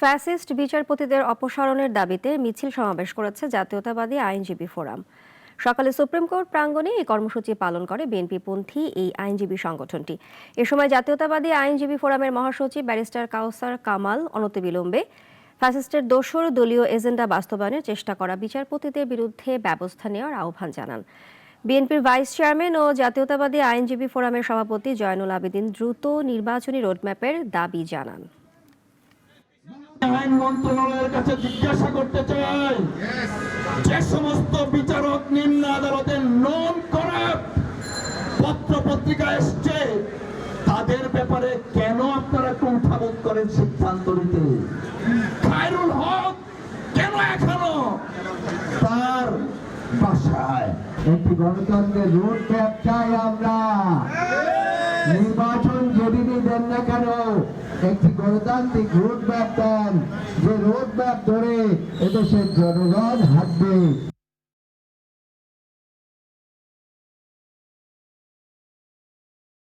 Fascist বিচারপতিদের অপসারণের দাবিতে মিছিল সমাবেশ করেছে জাতীয়তাবাদী আইনজীবী ফোরাম। সকালে সুপ্রিম কোর্ট প্রাঙ্গণে এই কর্মসূচি পালন করে বিএনপিপন্থী এই আইনজীবী সংগঠনটি। এ সময় জাতীয়তাবাদী আইনজীবী ফোরামের মহাসচিব ব্যারিস্টার কাউসার কামাল অনতিবিলম্বে ফ্যাসিস্টের দোসর দলীয় এজেন্ডা বাস্তবায়নের চেষ্টা করা বিচারপতিদের বিরুদ্ধে ব্যবস্থা নেওয়ার আহ্বান জানান। বিএনপির ভাইস চেয়ারম্যান ও জাতীয়তাবাদী আইনজীবী ফোরামের সভাপতি জয়নুল আবেদিন দ্রুত নির্বাচনী রোডম্যাপের দাবি জানান। আইন মন্ত্রণালয়ের কাছে জিজ্ঞাসা করতে চাই। যে সমস্ত বিচারক নিম্ন আদালতের নন করাপ্ট পত্র পত্রিকা এসছে তাদের ব্যাপারে কেন আপনারা কুণ্ঠাবোধ করেন সিদ্ধান্ত নিতে? খায়রুল হক কেন এখনও তার বাসায়? একটি গণতন্ত্রের রোড ম্যাপ চাই আমরা। নির্বাচন না একটি গণতান্ত্রিক রোড ম্যাপ দেন যে রোড ম্যাপ ধরে এদেশের জনগণ